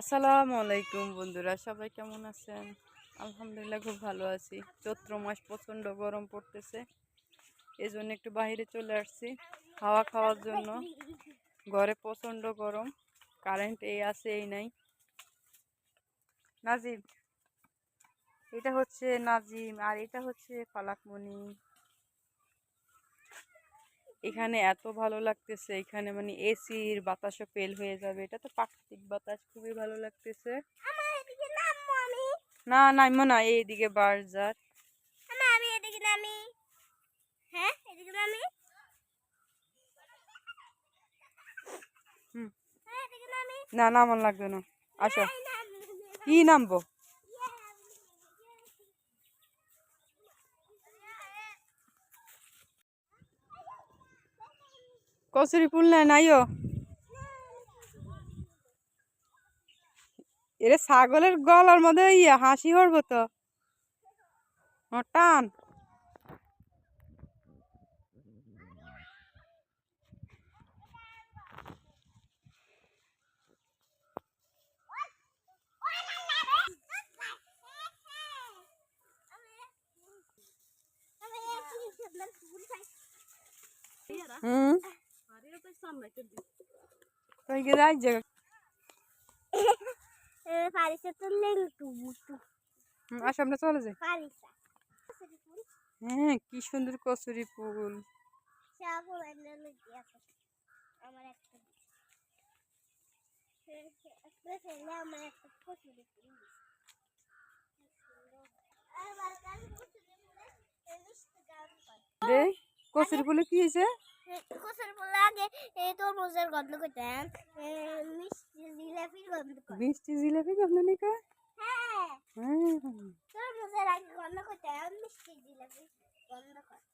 আসসালামু আলাইকুম বন্ধুরা, সবাই কেমন আছেন? আলহামদুলিল্লাহ খুব ভালো আছি। চৈত্র মাস প্রচণ্ড গরম পড়তেছে এই জন্য একটু বাইরে চলে আসছি। হাওয়া খাওয়ার জন্য ঘরে প্রচণ্ড গরম, কারেন্ট এই আছে, এই নাই। নাজিম, এটা হচ্ছে নাজিম আর এটা হচ্ছে ফালাকমণি। এখানে এত ভালো লাগতেছে। এখানে মানে এসির বাতাসও ফেল হয়ে যাবে। এটা তো প্রাকৃতিক বাতাস খুবই ভালো লাগতেছে। আমার আমি। না নাইমো না এইদিকে বার্জার আমার আমি এদিকে নামি। হ্যাঁ নামি। হ্যাঁ নামি। না নামান লাগবে না। আসো। কি নামবো। কচুরি ফুল নেয় নাইও এরে ছাগলের গলার মধ্যে ইয়া হাসি হরব তো। টান। হুম? বুটু আসো আমরা চলে যাই ফারিসা হ্যাঁ কি সুন্দর কচুরি ফুল শাবল এনে লুকিয়ে আছে আমার একটা একটা ছেলে আমার একটা ফটো দেখি আমার কাছে কচুরি ফুলে কচুরি ফুলে কি হয়েছে কোসের বলে আগে এই তরমুজের গন্ধ করতেন মিষ্টি জিলাপির গন্ধ করে মিষ্টি জিলাপি গন্ধ নিকা হ্যাঁ। হ্যাঁ। তরমুজের আগে গন্ধ করতেন মিষ্টি জিলাপি গন্ধ করে